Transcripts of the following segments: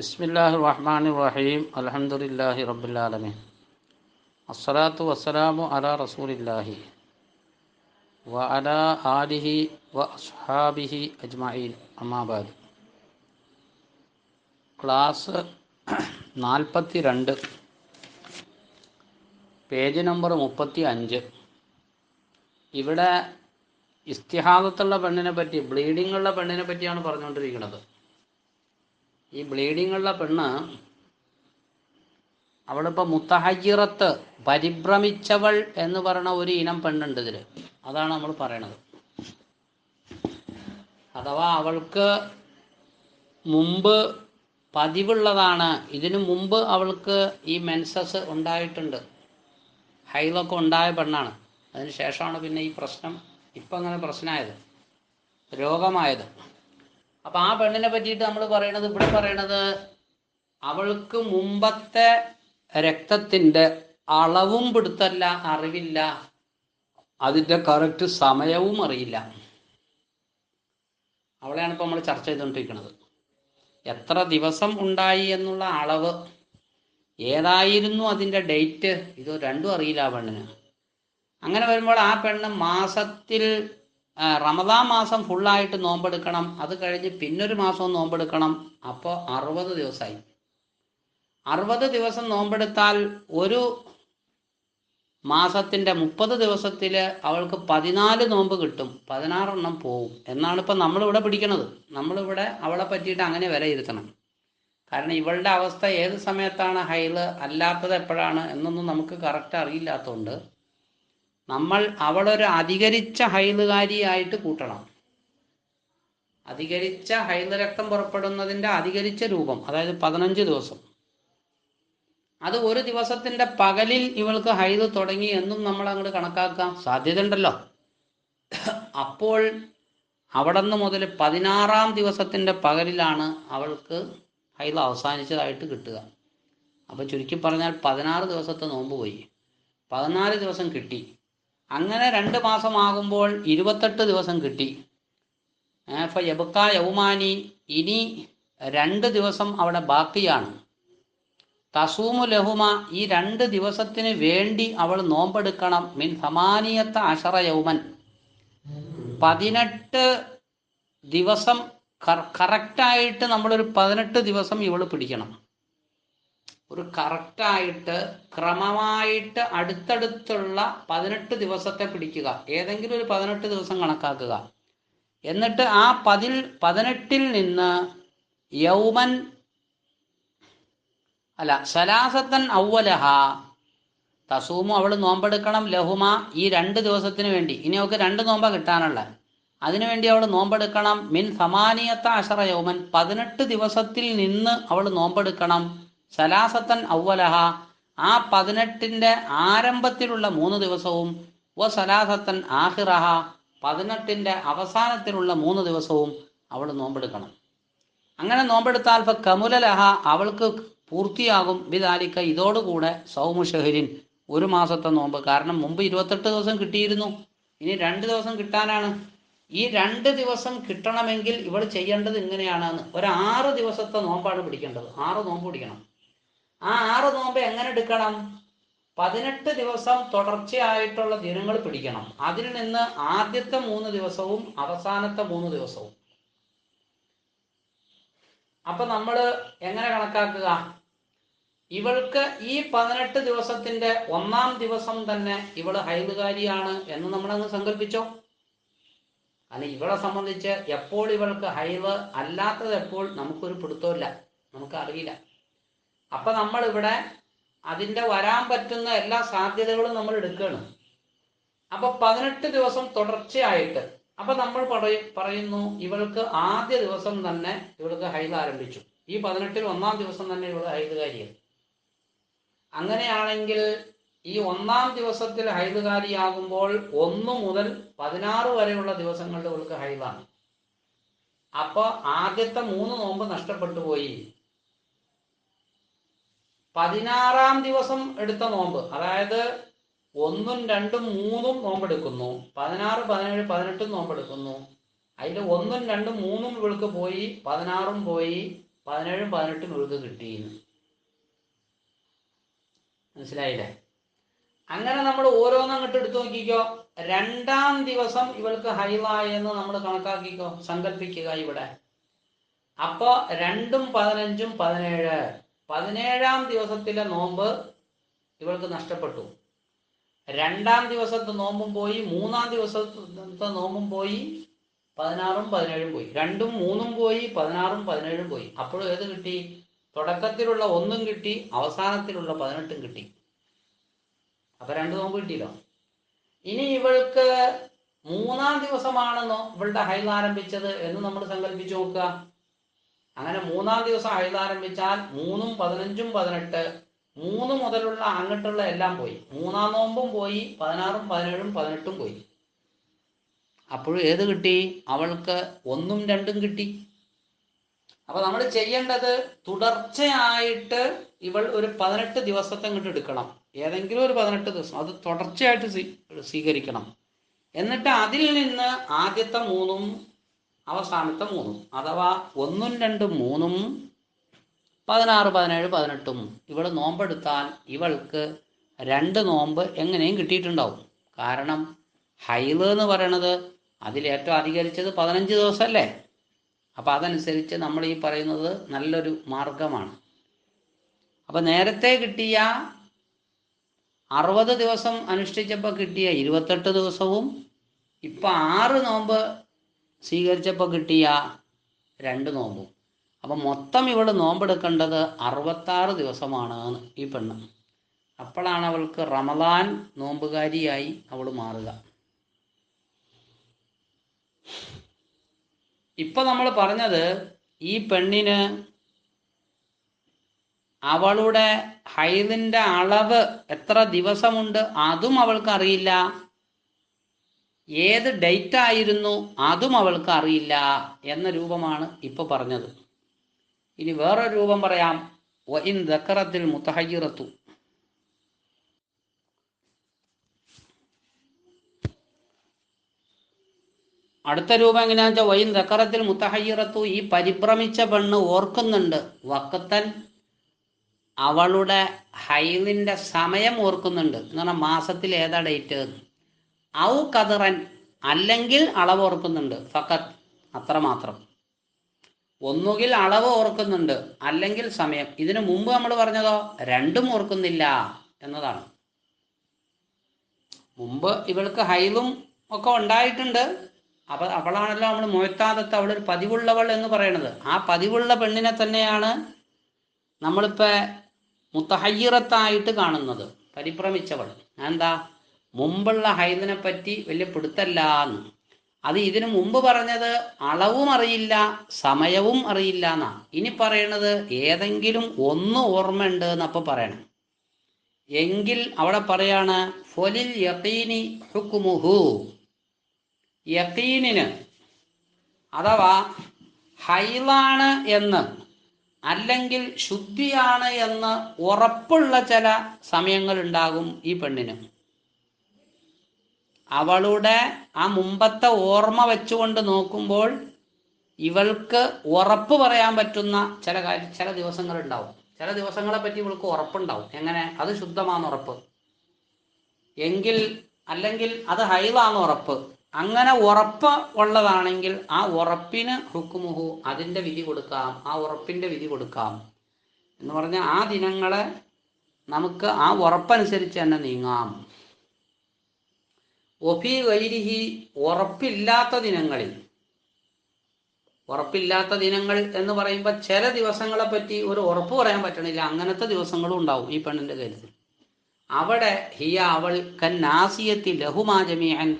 ബിസ്മില്ലാഹി റഹ്മാൻ റഹീം അലഹമുല്ലാഹി റബുല്ലാലമീൻ അസ്സലാത്തു വസ്സലാമു അല റസൂലില്ലാഹി വ അല ആലിഹി വ അസ്ഹാബിഹി അജ്മഈൻ. അമ്മാബാദ് ക്ലാസ് നാൽപ്പത്തി രണ്ട് പേജ് നമ്പർ മുപ്പത്തി അഞ്ച് ഇവിടെ ഇസ്തിഹാദത്തുള്ള പെണ്ണിനെ പറ്റി ബ്ലീഡിങ്ങുള്ള പെണ്ണിനെ പറ്റിയാണ് പറഞ്ഞുകൊണ്ടിരിക്കുന്നത്. ഈ ബ്ലീഡിംഗ് ഉള്ള പെണ്ണ് അവളിപ്പോൾ മുത്തഹജിറത്ത് പരിഭ്രമിച്ചവൾ എന്ന് പറയുന്ന ഒരു ഇനം പെണ്ണുണ്ട് ഇതിൽ അതാണ് നമ്മൾ പറയണത്. അഥവാ അവൾക്ക് മുമ്പ് പതിവുള്ളതാണ്. ഇതിനു മുമ്പ് അവൾക്ക് ഈ മെൻസസ് ഉണ്ടായിട്ടുണ്ട്. ഹൈലൊക്കെ ഉണ്ടായ പെണ്ണാണ്. അതിന് ശേഷമാണ് പിന്നെ ഈ പ്രശ്നം ഇപ്പം അങ്ങനെ പ്രശ്നമായത്. രോഗമായത്. അപ്പം ആ പെണ്ണിനെ പറ്റിയിട്ട് നമ്മൾ പറയണത് ഇവിടെ പറയണത് അവൾക്ക് മുമ്പത്തെ രക്തത്തിന്റെ അളവും പിടുത്തല്ല അറിവില്ല. അതിന്റെ കറക്റ്റ് സമയവും അറിയില്ല. അവളെയാണ് ഇപ്പോൾ നമ്മൾ ചർച്ച ചെയ്തുകൊണ്ടിരിക്കുന്നത് എത്ര ദിവസം ഉണ്ടായി എന്നുള്ള അളവ് ഏതായിരുന്നു അതിന്റെ ഡേറ്റ് ഇത് രണ്ടും അറിയില്ല ആ പെണ്ണിന്. അങ്ങനെ വരുമ്പോൾ ആ പെണ്ണ് മാസത്തിൽ റമദാൻ മാസം ഫുള്ളായിട്ട് നോമ്പെടുക്കണം. അത് കഴിഞ്ഞ് പിന്നൊരു മാസവും നോമ്പെടുക്കണം. അപ്പോൾ അറുപത് ദിവസമായി അറുപത് ദിവസം നോമ്പെടുത്താൽ ഒരു മാസത്തിന്റെ മുപ്പത് ദിവസത്തിൽ അവൾക്ക് പതിനാല് നോമ്പ് കിട്ടും. പതിനാറെണ്ണം പോവും. എന്നാണ് ഇപ്പം നമ്മളിവിടെ പിടിക്കണത്. നമ്മളിവിടെ അവളെ പറ്റിയിട്ട് അങ്ങനെ വിലയിരുത്തണം കാരണം ഇവളുടെ അവസ്ഥ ഏത് സമയത്താണ് ഹൈൽ? അല്ലാത്തത് എപ്പോഴാണ്? എന്നൊന്നും നമുക്ക് കറക്റ്റ് അറിയില്ലാത്തതുകൊണ്ട് നമ്മൾ അവളൊരു അധികരിച്ച ഹൈലുകാരിയായിട്ട് കൂട്ടണം. അധികരിച്ച ഹൈലരക്തം പുറപ്പെടുന്നതിന്റെ അധികരിച്ച രൂപം അതായത് പതിനഞ്ച് ദിവസം. അത് ഒരു ദിവസത്തിന്റെ പകലിൽ ഇവൾക്ക് ഹൈത് തുടങ്ങി എന്നും നമ്മൾ അങ്ങോട്ട് കണക്കാക്കാം. സാധ്യതയുണ്ടല്ലോ. അപ്പോൾ അവിടെ നിന്ന് മുതൽ പതിനാറാം ദിവസത്തിന്റെ പകലിലാണ് അവൾക്ക് ഹൈദ് അവസാനിച്ചതായിട്ട് കിട്ടുക. അപ്പോൾ ചുരുക്കി പറഞ്ഞാൽ പതിനാറ് ദിവസത്തെ നോമ്പ് പോയി. പതിനാല് ദിവസം കിട്ടി. അങ്ങനെ രണ്ട് മാസമാകുമ്പോൾ ഇരുപത്തെട്ട് ദിവസം കിട്ടി. അപ്പോൾ യബക്ക യൗമാനി ഇനി രണ്ട് ദിവസം അവിടെ ബാക്കിയാണ്. തസൂമു ലഹുമ ഈ രണ്ട് ദിവസത്തിന് വേണ്ടി അവൾ നോമ്പെടുക്കണം. മിൻ സമാനിയത്ത അഷറ യൗമൻ. പതിനെട്ട് ദിവസം കറക്റ്റായിട്ട് നമ്മളൊരു പതിനെട്ട് ദിവസം ഇവൾ പിടിക്കണം. ഒരു കറക്റ്റായിട്ട് ക്രമമായിട്ട് അടുത്തടുത്തുള്ള പതിനെട്ട് ദിവസത്തെ പിടിക്കുക. ഏതെങ്കിലും ഒരു പതിനെട്ട് ദിവസം കണക്കാക്കുക. എന്നിട്ട് ആ പതിൽ പതിനെട്ടിൽ നിന്ന് യൗമൻ അല്ല സലാസത്തൻ ഔവലഹ തസൂമു അവൾ നോമ്പെടുക്കണം ലഹുമ ഈ രണ്ട് ദിവസത്തിന് വേണ്ടി. ഇനി അവൾക്ക് രണ്ട് നോമ്പ കിട്ടാനുള്ള. അതിനുവേണ്ടി അവൾ നോമ്പെടുക്കണം. മിൻ സമാനിയത്ത അഷറ യൗമൻ. പതിനെട്ട് ദിവസത്തിൽ നിന്ന് അവൾ നോമ്പെടുക്കണം. സലാസത്തൻ ഔവലഹ ആ പതിനെട്ടിന്റെ ആരംഭത്തിലുള്ള മൂന്ന് ദിവസവും വ സലാസത്തൻ ആഹിറഹ പതിനെട്ടിന്റെ അവസാനത്തിലുള്ള മൂന്ന് ദിവസവും അവൾ നോമ്പെടുക്കണം. അങ്ങനെ നോമ്പെടുത്താൽ ഇപ്പൊ കമുലലഹ അവൾക്ക് പൂർത്തിയാകും. വിദാലിക്ക ഇതോടുകൂടെ സൗമു ഷഹരിൻ ഒരു മാസത്തെ നോമ്പ്. കാരണം മുമ്പ് ഇരുപത്തെട്ട് ദിവസം കിട്ടിയിരുന്നു. ഇനി രണ്ട് ദിവസം കിട്ടാനാണ്. ഈ രണ്ട് ദിവസം കിട്ടണമെങ്കിൽ ഇവൾ ചെയ്യേണ്ടത് ഇങ്ങനെയാണ് ഒരു ആറ് ദിവസത്തെ നോമ്പാണ് പിടിക്കേണ്ടത്. ആറ് നോമ്പ് പിടിക്കണം. ആ ആറ് നോമ്പ് എങ്ങനെ എടുക്കണം? പതിനെട്ട് ദിവസം തുടർച്ചയായിട്ടുള്ള ദിനങ്ങൾ പിടിക്കണം. അതിൽ നിന്ന് ആദ്യത്തെ മൂന്ന് ദിവസവും അവസാനത്തെ മൂന്ന് ദിവസവും. അപ്പൊ നമ്മൾ എങ്ങനെ കണക്കാക്കുക? ഇവൾക്ക് ഈ പതിനെട്ട് ദിവസത്തിന്റെ ഒന്നാം ദിവസം തന്നെ ഇവൾ ഹൈലുകാരിയാണ് എന്ന് നമ്മൾ നമ്മളങ്ങ് സങ്കല്പിച്ചോ? അല്ല ഇവളെ സംബന്ധിച്ച് എപ്പോൾ ഇവൾക്ക് ഹൈവ് അല്ലാത്തത് എപ്പോൾ നമുക്കൊരു പിടുത്തമില്ല നമുക്ക് അറിയില്ല അപ്പൊ നമ്മൾ ഇവിടെ അതിന്റെ വരാൻ പറ്റുന്ന എല്ലാ സാധ്യതകളും നമ്മൾ എടുക്കണം അപ്പൊ പതിനെട്ട് ദിവസം തുടർച്ചയായിട്ട് അപ്പൊ നമ്മൾ പറയും പറയുന്നു ഇവൾക്ക് ആദ്യ ദിവസം തന്നെ ഇവൾക്ക് ഹൈദ് ആരംഭിച്ചു. ഈ പതിനെട്ടിൽ ഒന്നാം ദിവസം തന്നെ ഇവൾ ഹൈദുകാരിയായി. അങ്ങനെയാണെങ്കിൽ ഈ ഒന്നാം ദിവസത്തിൽ ഹൈദുകാരിയാകുമ്പോൾ ഒന്ന് മുതൽ പതിനാറ് വരെയുള്ള ദിവസങ്ങളിൽ ഇവൾക്ക് ഹൈദാണ്. അപ്പൊ ആദ്യത്തെ മൂന്ന് നോമ്പ് നഷ്ടപ്പെട്ടു പോയി. പതിനാറാം ദിവസം എടുത്ത നോമ്പ്. അതായത് ഒന്നും രണ്ടും മൂന്നും നോമ്പെടുക്കുന്നു. പതിനാറ് പതിനേഴ് പതിനെട്ടും നോമ്പെടുക്കുന്നു. അതിൽ ഒന്നും രണ്ടും മൂന്നും ഇവൾക്ക് പോയി പതിനാറും പോയി പതിനേഴും പതിനെട്ടും ഇവൾക്ക് കിട്ടി മനസ്സിലായില്ലേ? അങ്ങനെ നമ്മൾ ഓരോന്നും അങ്ങോട്ട് എടുത്തു നോക്കിക്കോ. രണ്ടാം ദിവസം ഇവൾക്ക് ഹൈവായെന്ന് നമ്മൾ കണക്കാക്കിക്കോ സങ്കല്പിക്കുക ഇവിടെ. അപ്പോ രണ്ടും പതിനഞ്ചും പതിനേഴ്. പതിനേഴാം ദിവസത്തിലെ നോമ്പ് ഇവൾക്ക് നഷ്ടപ്പെട്ടു. രണ്ടാം ദിവസത്തെ നോമ്പും പോയി മൂന്നാം ദിവസത്തെ നോമ്പും പോയി പതിനാറും പതിനേഴും പോയി. രണ്ടും മൂന്നും പോയി പതിനാറും പതിനേഴും പോയി. അപ്പോഴും ഏത് കിട്ടി? തുടക്കത്തിലുള്ള ഒന്നും കിട്ടി അവസാനത്തിലുള്ള പതിനെട്ടും കിട്ടി. അപ്പൊ രണ്ട് നോമ്പ് കിട്ടിയില്ലോ. ഇനി ഇവൾക്ക് മൂന്നാം ദിവസമാണെന്നോ ഇവളുടെ ഹൈൽ ആരംഭിച്ചത് എന്ന് നമ്മൾ സങ്കല്പിച്ചു നോക്കുക. അങ്ങനെ മൂന്നാം ദിവസം എഴുതാരംഭിച്ചാൽ മൂന്നും പതിനഞ്ചും പതിനെട്ട് മൂന്ന് മുതലുള്ള അങ്ങോട്ടുള്ള എല്ലാം പോയി. മൂന്നാം നോമ്പും പോയി പതിനാറും പതിനേഴും പതിനെട്ടും പോയി. അപ്പോഴും ഏത് കിട്ടി? അവൾക്ക് ഒന്നും രണ്ടും കിട്ടി. അപ്പൊ നമ്മൾ ചെയ്യേണ്ടത് തുടർച്ചയായിട്ട് ഇവൾ ഒരു പതിനെട്ട് ദിവസത്തെ ഇങ്ങോട്ട് എടുക്കണം. ഏതെങ്കിലും ഒരു പതിനെട്ട് ദിവസം അത് തുടർച്ചയായിട്ട് സ്വീ- സ്വീകരിക്കണം. എന്നിട്ട് അതിൽ നിന്ന് ആദ്യത്തെ മൂന്നും അവസാനത്തെ മൂന്നും. അഥവാ ഒന്നും രണ്ടും മൂന്നും പതിനാറ് പതിനേഴ് പതിനെട്ടും. ഇവൾ നോമ്പെടുത്താൽ ഇവൾക്ക് രണ്ട് നോമ്പ് എങ്ങനെയും കിട്ടിയിട്ടുണ്ടാവും. കാരണം ഹൈൽ എന്ന് പറയണത് അതിലേറ്റവും അധികരിച്ചത് പതിനഞ്ച് ദിവസമല്ലേ അപ്പം അതനുസരിച്ച് നമ്മൾ ഈ പറയുന്നത് നല്ലൊരു മാർഗമാണ്. അപ്പം നേരത്തെ കിട്ടിയ അറുപത് ദിവസം അനുഷ്ഠിച്ചപ്പോൾ കിട്ടിയ ഇരുപത്തെട്ട് ദിവസവും ഇപ്പം ആറ് നോമ്പ് സ്വീകരിച്ചപ്പോൾ കിട്ടിയ രണ്ട് നോമ്പും. അപ്പം മൊത്തം ഇവൾ നോമ്പെടുക്കേണ്ടത് അറുപത്താറ് ദിവസമാണ് ഈ പെണ്ണ്. അപ്പോഴാണ് അവൾക്ക് റമദാൻ നോമ്പുകാരിയായി അവൾ മാറുക. ഇപ്പം നമ്മൾ പറഞ്ഞത് ഈ പെണ്ണിന് അവളുടെ ഹൈദിന്റെ അളവ് എത്ര ദിവസമുണ്ട് അതും അവൾക്ക് അറിയില്ല ഏത് ഡേറ്റ് ആയിരുന്നു അതും അവൾക്ക് അറിയില്ല എന്ന രൂപമാണ് ഇപ്പൊ പറഞ്ഞത്. ഇനി വേറെ രൂപം പറയാം. ഒയിൻ ദക്കറത്തിൽ മുത്തഹയ്യിറത്തു അടുത്ത രൂപം എങ്ങനെയാണെന്ന് വെച്ചാൽ വൈൻ ദക്കറത്തിൽ മുത്തഹയ്യിറത്തു ഈ പരിഭ്രമിച്ച പെണ്ണ് ഓർക്കുന്നുണ്ട്. വക്കത്തൻ അവളുടെ ഹൈലിന്റെ സമയം ഓർക്കുന്നുണ്ട്. എന്ന് പറഞ്ഞാൽ മാസത്തിൽ ഏതാ ഡേറ്റ് ഔ കതിറൻ അല്ലെങ്കിൽ അളവ് ഓർക്കുന്നുണ്ട്. ഫക്കത്ത് അത്രമാത്രം. ഒന്നുകിൽ അളവ് ഓർക്കുന്നുണ്ട് അല്ലെങ്കിൽ സമയം. ഇതിനു മുമ്പ് നമ്മൾ പറഞ്ഞതോ രണ്ടും ഓർക്കുന്നില്ല എന്നതാണ്. മുമ്പ് ഇവൾക്ക് ഹൈവും ഒക്കെ ഉണ്ടായിട്ടുണ്ട്. അപ്പൊ അവളാണല്ലോ നമ്മൾ മൊയത്താദത്ത് അവളൊരു പതിവുള്ളവൾ എന്ന് പറയുന്നത് ആ പതിവുള്ള പെണ്ണിനെ തന്നെയാണ് നമ്മളിപ്പോ മുത്തഹയ്യറത്തായിട്ട് കാണുന്നത് പരിഭ്രമിച്ചവൾ. എന്താ മുമ്പുള്ള ഹൈദിനെ പറ്റി വലിയ പിടുത്തല്ല എന്ന്. അത് ഇതിനു മുമ്പ് പറഞ്ഞത് അളവും അറിയില്ല സമയവും അറിയില്ല എന്നാണ് ഇനി പറയണത് ഏതെങ്കിലും ഒന്ന് ഓർമ്മയുണ്ട് എന്നപ്പൊ പറയണം. എങ്കിൽ അവിടെ പറയാണ് ഫൊലിൽ യഖീനിന് അഥവാ ഹൈലാണ് എന്ന് അല്ലെങ്കിൽ ശുദ്ധിയാണ് എന്ന് ഉറപ്പുള്ള ചില സമയങ്ങൾ ഉണ്ടാകും ഈ പെണ്ണിന്. അവളുടെ ആ മുമ്പത്തെ ഓർമ്മ വെച്ചുകൊണ്ട് നോക്കുമ്പോൾ ഇവൾക്ക് ഉറപ്പ് പറയാൻ പറ്റുന്ന ചില കാര്യം ചില ദിവസങ്ങളുണ്ടാവും. ചില ദിവസങ്ങളെ പറ്റി ഇവൾക്ക് ഉറപ്പുണ്ടാവും. എങ്ങനെ? അത് ശുദ്ധമാണ് ഉറപ്പ്. എങ്കിൽ അല്ലെങ്കിൽ അത് ഹൈവാണ് ഉറപ്പ്. അങ്ങനെ ഉറപ്പ് ഉള്ളതാണെങ്കിൽ ആ ഉറപ്പിന് ഹുക്കുമുഹു അതിന്റെ വിധി കൊടുക്കാം. ആ ഉറപ്പിന്റെ വിധി കൊടുക്കാം. എന്ന് പറഞ്ഞാൽ ആ ദിനങ്ങളെ നമുക്ക് ആ ഉറപ്പനുസരിച്ച് തന്നെ നീങ്ങാം. ഒഫി വൈരിഹി ഉറപ്പില്ലാത്ത ദിനങ്ങളിൽ ഉറപ്പില്ലാത്ത ദിനങ്ങൾ എന്ന് പറയുമ്പോൾ ചില ദിവസങ്ങളെ പറ്റി ഒരു ഉറപ്പ് പറയാൻ പറ്റണില്ല. അങ്ങനത്തെ ദിവസങ്ങളും ഉണ്ടാവും ഈ പെണ്ണിന്റെ കാര്യത്തിൽ. അവിടെ ഹിയ അവൾ കന്നാസിയത്തി ലഹുമാജമിയൻ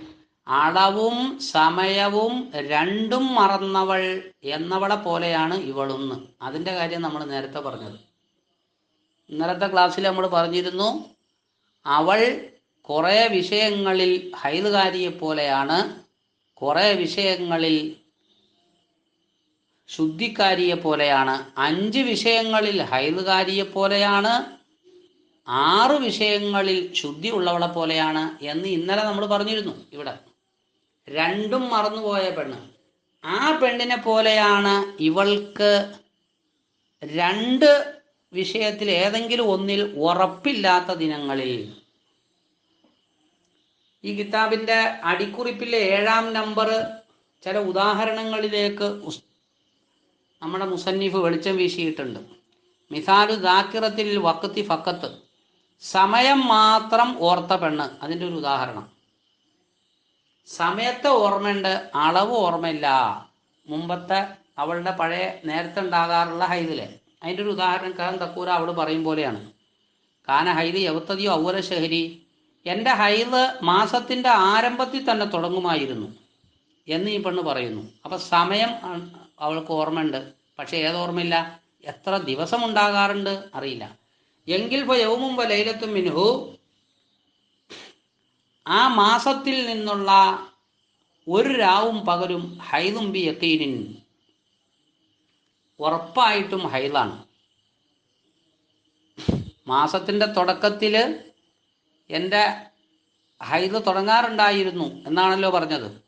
അളവും സമയവും രണ്ടും മറന്നവൾ എന്നവളെ പോലെയാണ് ഇവളൊന്ന്. അതിന്റെ കാര്യം നമ്മൾ നേരത്തെ പറഞ്ഞത്. ഇന്നലത്തെ ക്ലാസ്സിൽ നമ്മൾ പറഞ്ഞിരുന്നു അവൾ കുറേ വിഷയങ്ങളിൽ ഹൈലുകാരിയെ പോലെയാണ് കുറേ വിഷയങ്ങളിൽ ശുദ്ധിക്കാരിയെ പോലെയാണ് അഞ്ച് വിഷയങ്ങളിൽ ഹൈലുകാരിയെ പോലെയാണ് ആറ് വിഷയങ്ങളിൽ ശുദ്ധി ഉള്ളവളെ പോലെയാണ് എന്ന് ഇന്നലെ നമ്മൾ പറഞ്ഞിരുന്നു ഇവിടെ. രണ്ടും മറന്നുപോയ പെണ്ണ്. ആ പെണ്ണിനെ പോലെയാണ് ഇവൾക്ക് രണ്ട് വിഷയത്തിൽ ഏതെങ്കിലും ഒന്നിൽ ഉറപ്പില്ലാത്ത ദിനങ്ങളിൽ ഈ കിതാബിന്റെ അടിക്കുറിപ്പിലെ ഏഴാം നമ്പർ ചില ഉദാഹരണങ്ങളിലേക്ക് നമ്മുടെ മുസന്നിഫ് വെളിച്ചം വീശിയിട്ടുണ്ട്. മിസാലു ദാക്കിറത്തിൽ വക്കത്തി ഫക്കത്ത് സമയം മാത്രം ഓർത്ത പെണ്ണ്. അതിന്റെ ഒരു ഉദാഹരണം. സമയത്തെ ഓർമ്മയുണ്ട് അളവ് ഓർമ്മയില്ല. മുമ്പത്തെ അവളുടെ പഴയ നേരത്തെ ഉണ്ടാകാറുള്ള ഹൈദിലെ. അതിന്റെ ഒരു ഉദാഹരണം കാൻ തക്കൂര അവൾ പറയും പോലെയാണ്. കാന ഹൈദി എവത്തതിയോ ഔവല ഷഹരി. എന്റെ ഹൈദ് മാസത്തിന്റെ ആരംഭത്തിൽ തന്നെ തുടങ്ങുമായിരുന്നു എന്ന് ഈ പെണ്ണ് പറയുന്നു. അപ്പം സമയം അവൾക്ക് ഓർമ്മയുണ്ട്. പക്ഷെ ഏതോർമ്മയില്ല എത്ര ദിവസം ഉണ്ടാകാറുണ്ട് അറിയില്ല. എങ്കിൽ യൗമും ലൈലത്തും മിൻഹു ആ മാസത്തിൽ നിന്നുള്ള ഒരു രാവും പകലും ഹൈദും ബി യക്കീനിൻ ഉറപ്പായിട്ടും ഹൈദാണ്. മാസത്തിന്റെ തുടക്കത്തിൽ എന്റെ ഹൈദ് തുടങ്ങാറുണ്ടായിരുന്നു എന്നാണല്ലോ പറഞ്ഞത്.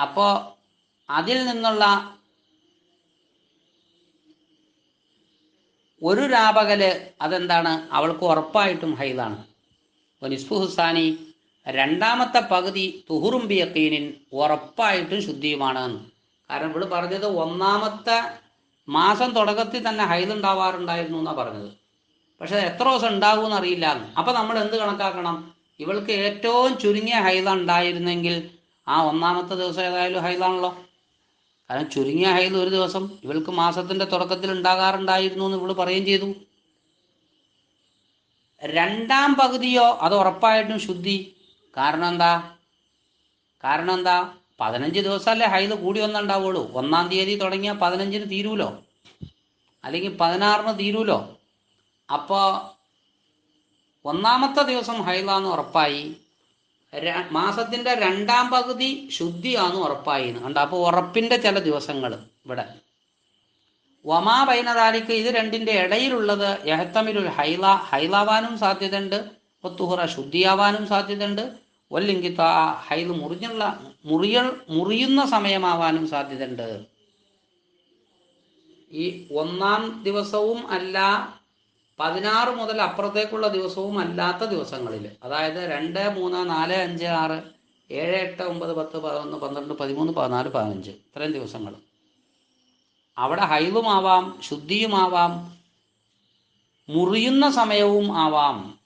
അപ്പോൾ അതിൽ നിന്നുള്ള ഒരു രാപകൽ അതെന്താണ്? അവൾക്ക് ഉറപ്പായിട്ടും ഹൈദാണ്. നിസ്ഫു ഹുസാനി രണ്ടാമത്തെ പകുതി തുഹുറും ബിയക്കീനിൻ ഉറപ്പായിട്ടും ശുദ്ധിയുമാണ്. കാരണം ഇവിടെ പറഞ്ഞത് ഒന്നാമത്തെ മാസം തുടക്കത്തിൽ തന്നെ ഹൈദ് ഉണ്ടാവാറുണ്ടായിരുന്നു എന്നാണ് പറഞ്ഞത്. പക്ഷെ എത്ര ദിവസം അറിയില്ല എന്ന്. അപ്പൊ നമ്മൾ എന്ത് കണക്കാക്കണം? ഇവൾക്ക് ഏറ്റവും ചുരുങ്ങിയ ഹൈദ ഉണ്ടായിരുന്നെങ്കിൽ ആ ഒന്നാമത്തെ ദിവസം ഏതായാലും ഹൈദാണല്ലോ. കാരണം ചുരുങ്ങിയ ഹൈദ് ഒരു ദിവസം ഇവൾക്ക് മാസത്തിന്റെ തുടക്കത്തിൽ ഉണ്ടാകാറുണ്ടായിരുന്നു എന്ന് ഇവൾ പറയുകയും ചെയ്തു. രണ്ടാം പകുതിയോ അത് ഉറപ്പായിട്ടും ശുദ്ധി. കാരണം എന്താ? കാരണം എന്താ? പതിനഞ്ച് ദിവസമല്ലേ ഹൈദ് കൂടി ഒന്നുണ്ടാവുള്ളൂ ഒന്നാം തീയതി തുടങ്ങിയ പതിനഞ്ചിന് തീരൂലോ? അല്ലെങ്കിൽ പതിനാറിന് തീരൂലോ? അപ്പോൾ ഒന്നാമത്തെ ദിവസം ഹൈലാന്ന് ഉറപ്പായി. മാസത്തിന്റെ രണ്ടാം പകുതി ശുദ്ധിയാന്ന് ഉറപ്പായി കണ്ടോ? അപ്പോൾ ഉറപ്പിന്റെ ചില ദിവസങ്ങൾ ഇവിടെ. വമാ വൈനതാലിക്ക് ഇത് രണ്ടിന്റെ ഇടയിലുള്ളത് യഹത്തമിലുൽ ഹൈല ഹൈലാവാനും സാധ്യതയുണ്ട്. ഒത്തുഹുറ ശുദ്ധിയാവാനും സാധ്യതയുണ്ട്. ഒല്ലെങ്കിൽ ഹൈൽ മുറിഞ്ഞുള്ള മുറിയ മുറിയുന്ന സമയമാവാനും സാധ്യതയുണ്ട്. ഈ ഒന്നാം ദിവസവും അല്ല പതിനാറ് മുതൽ അപ്പുറത്തേക്കുള്ള ദിവസവും അല്ലാത്ത ദിവസങ്ങളിൽ അതായത് രണ്ട് മൂന്ന് നാല് അഞ്ച് ആറ് ഏഴ് എട്ട് ഒമ്പത് പത്ത് പതിനൊന്ന് പന്ത്രണ്ട് പതിമൂന്ന് പതിനാല് പതിനഞ്ച് ഇത്രയും ദിവസങ്ങൾ. അവിടെ ഹൈവുമാവാം ശുദ്ധിയുമാവാം മുറിയുന്ന സമയവും ആവാം.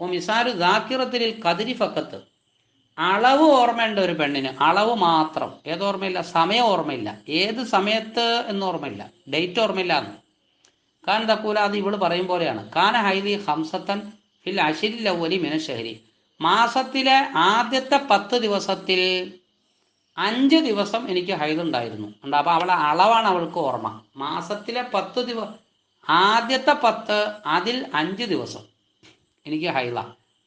ഓ മിസാരു ദാക്കിറത്തിൽ കതിരി ഫക്കത്ത് അളവ് ഓർമ്മയുണ്ട് ഒരു പെണ്ണിന്. അളവ് മാത്രം. ഏതോർമ്മയില്ല? സമയം ഓർമ്മയില്ല. ഏത് സമയത്ത് എന്ന് ഓർമ്മയില്ല. ഡേറ്റ് ഓർമ്മയില്ല എന്ന്. കാൻ തക്കൂല അത് ഇവൾ പറയും പോലെയാണ്. കാന ഹൈലി ഹംസത്തൻ ഫിൽ അഷിരിൽ അവലി മിനശഹരി മാസത്തിലെ ആദ്യത്തെ പത്ത് ദിവസത്തിൽ അഞ്ച് ദിവസം എനിക്ക് ഹൈതുണ്ടായിരുന്നു ഉണ്ട് അപ്പൊ അവളെ അളവാണ് അവൾക്ക് ഓർമ്മ. മാസത്തിലെ പത്ത് ദിവസം ആദ്യത്തെ പത്ത് അതിൽ അഞ്ച് ദിവസം എനിക്ക് ഹൈള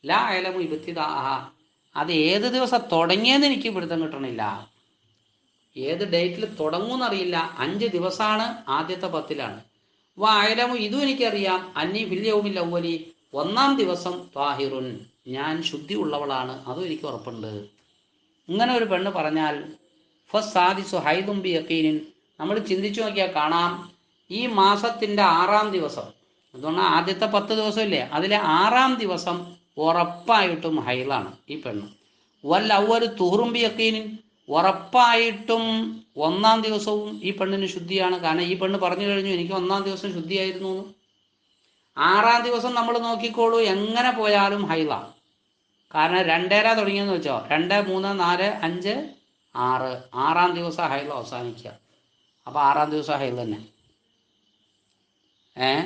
ലാ അയലമു ഇരുപത്തിദാഹ അത് ഏത് ദിവസം തുടങ്ങിയെന്ന് എനിക്ക് പിടുത്തം കിട്ടണില്ല. ഏത് ഡേറ്റിൽ തുടങ്ങുമെന്നറിയില്ല അഞ്ച് ദിവസമാണ് ആദ്യത്തെ പത്തിലാണ്. വാ അയലമു ഇതും എനിക്കറിയാം. അന്നി വില്യവുമില്ല ഒലി ഒന്നാം ദിവസം താഹിറുൻ. ഞാൻ ശുദ്ധി ഉള്ളവളാണ് അതും എനിക്ക് ഉറപ്പുണ്ട്. ഇങ്ങനെ ഒരു പെണ്ണ് പറഞ്ഞാൽ ഫസ് സാദിസു ഹൈദുംബി യക്കീനിൻ നമ്മൾ ചിന്തിച്ചു നോക്കിയാൽ കാണാം ഈ മാസത്തിന്റെ ആറാം ദിവസം അതുകൊണ്ട് ആദ്യത്തെ പത്ത് ദിവസമില്ലേ അതിലെ ആറാം ദിവസം ഉറപ്പായിട്ടും ഹൈലാണ് ഈ പെണ്ണ്. വല്ല ഔവൽ തുഹറുംബി യക്കീനിൻ ഉറപ്പായിട്ടും ഒന്നാം ദിവസവും ഈ പെണ്ണിന് ശുദ്ധിയാണ്. കാരണം ഈ പെണ്ണ് പറഞ്ഞു കഴിഞ്ഞു എനിക്ക് ഒന്നാം ദിവസം ശുദ്ധിയായിരുന്നു. ആറാം ദിവസം നമ്മൾ നോക്കിക്കോളൂ എങ്ങനെ പോയാലും ഹൈലാണ് കാരണം രണ്ടേര തുടങ്ങിയെന്ന് വെച്ചോ. രണ്ട് മൂന്ന് നാല് അഞ്ച് ആറ്. ആറാം ദിവസം ഹൈല അവസാനിക്കുക. അപ്പോൾ ആറാം ദിവസം ഹൈൽ തന്നെ. ഏ?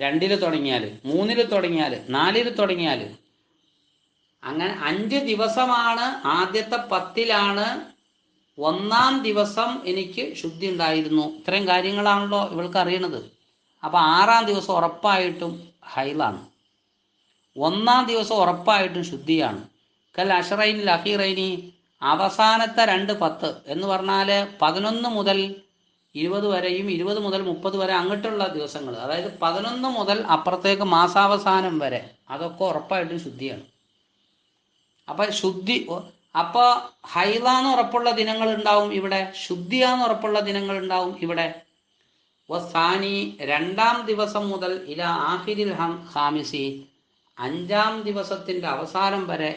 രണ്ടിൽ തുടങ്ങിയാൽ മൂന്നിൽ തുടങ്ങിയാൽ നാലിൽ തുടങ്ങിയാൽ അങ്ങനെ അഞ്ച് ദിവസമാണ് ആദ്യത്തെ പത്തിലാണ് ഒന്നാം ദിവസം എനിക്ക് ശുദ്ധി ഉണ്ടായിരുന്നു. ഇത്രയും കാര്യങ്ങളാണല്ലോ ഇവൾക്ക് അറിയണത്. അപ്പൊ ആറാം ദിവസം ഉറപ്പായിട്ടും ഹൈലാണ് ഒന്നാം ദിവസം ഉറപ്പായിട്ടും ശുദ്ധിയാണ്. കൽ അഷറൈനിൽ ലഹീറൈനി അവസാനത്തെ രണ്ട് പത്ത് എന്ന് പറഞ്ഞാൽ പതിനൊന്ന് മുതൽ ഇരുപത് വരെയും ഇരുപത് മുതൽ മുപ്പത് വരെ അങ്ങോട്ടുള്ള ദിവസങ്ങൾ അതായത് പതിനൊന്ന് മുതൽ അപ്പുറത്തേക്ക് മാസാവസാനം വരെ അതൊക്കെ ഉറപ്പായിട്ടും ശുദ്ധിയാണ്. അപ്പൊ ശുദ്ധി അപ്പൊ ഹൈലാന്ന് ഉറപ്പുള്ള ദിനങ്ങൾ ഉണ്ടാവും ഇവിടെ ശുദ്ധിയാന്ന് ഉറപ്പുള്ള ദിനങ്ങൾ ഉണ്ടാവും ഇവിടെ. വസാനി രണ്ടാം ദിവസം മുതൽ ഇല ആഹിരിൽ ഹാമിസി അഞ്ചാം ദിവസത്തിന്റെ അവസാനം വരെ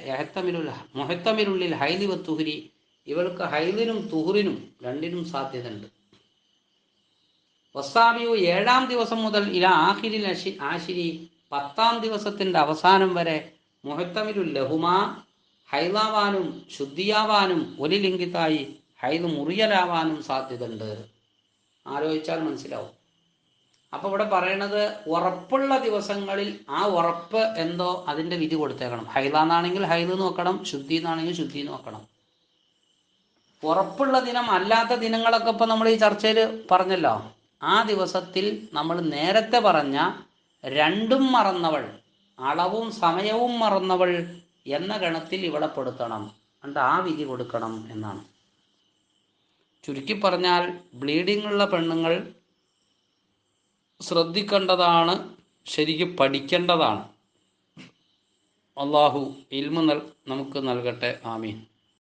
മുഹത്തമിരുള്ളിൽ ഹൈലി വത്തുഹുരി ഇവൾക്ക് ഹൈലിനും തുഹുറിനും രണ്ടിനും സാധ്യതയുണ്ട്. വസാബിയു ഏഴാം ദിവസം മുതൽ ഇല ആഹിരിൽ ആശിരി പത്താം ദിവസത്തിന്റെ അവസാനം വരെ മുഹത്തമിരുൽ ലഹുമ ഹൈലാവാനും ശുദ്ധിയാവാനും ഒരു ലിംഗിത്തായി ഹൈൽ മുറിയലാവാനും സാധ്യതയുണ്ട്. ആലോചിച്ചാൽ മനസ്സിലാവും. അപ്പൊ ഇവിടെ പറയണത് ഉറപ്പുള്ള ദിവസങ്ങളിൽ ആ ഉറപ്പ് എന്തോ അതിന്റെ വിധി കൊടുത്തേക്കണം. ഹൈലാന്നാണെങ്കിൽ ഹൈൽ നോക്കണം ശുദ്ധി എന്നാണെങ്കിൽ ശുദ്ധി നോക്കണം. ഉറപ്പുള്ള ദിനം അല്ലാത്ത ദിനങ്ങളൊക്കെ ഇപ്പൊ നമ്മൾ ഈ ചർച്ചയിൽ പറഞ്ഞല്ലോ. ആ ദിവസത്തിൽ നമ്മൾ നേരത്തെ പറഞ്ഞ രണ്ടും മറന്നവൾ അളവും സമയവും മറന്നവൾ എന്ന ഗണത്തിൽ ഇവളെ പെടുത്തണം. എന്നിട്ട് ആ വിധി കൊടുക്കണം എന്നാണ്. ചുരുക്കി പറഞ്ഞാൽ ബ്ലീഡിംഗ് ഉള്ള പെണ്ണുങ്ങൾ ശ്രദ്ധിക്കേണ്ടതാണ് ശരിക്കും പഠിക്കേണ്ടതാണ്. അള്ളാഹു ഇൽമു നൽ നമുക്ക് നൽകട്ടെ. ആമീൻ.